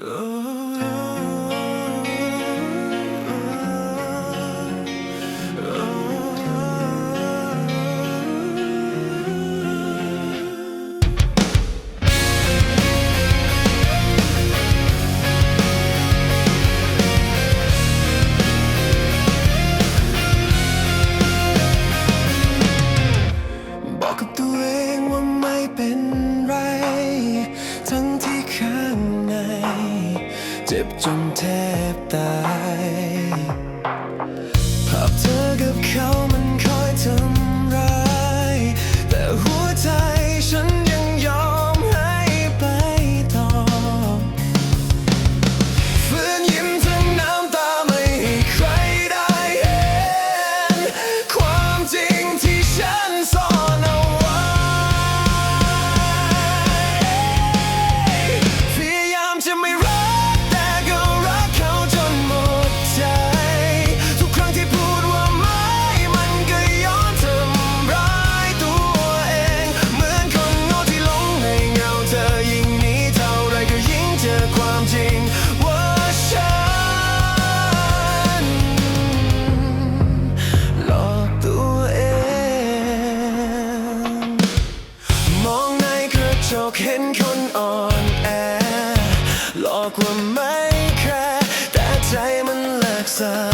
Oh. อกว่าไม่แคร์แต่ใจมันเลิกสะ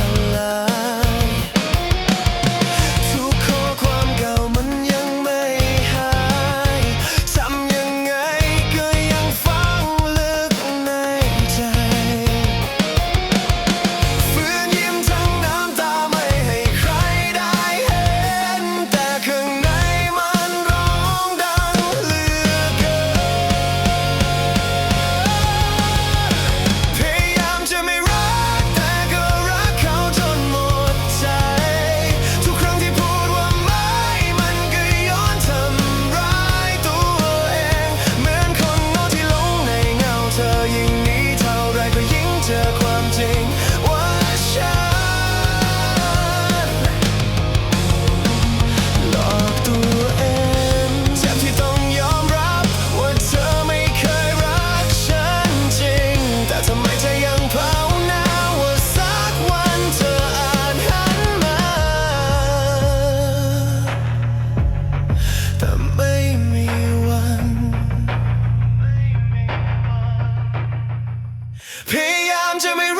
PM, me.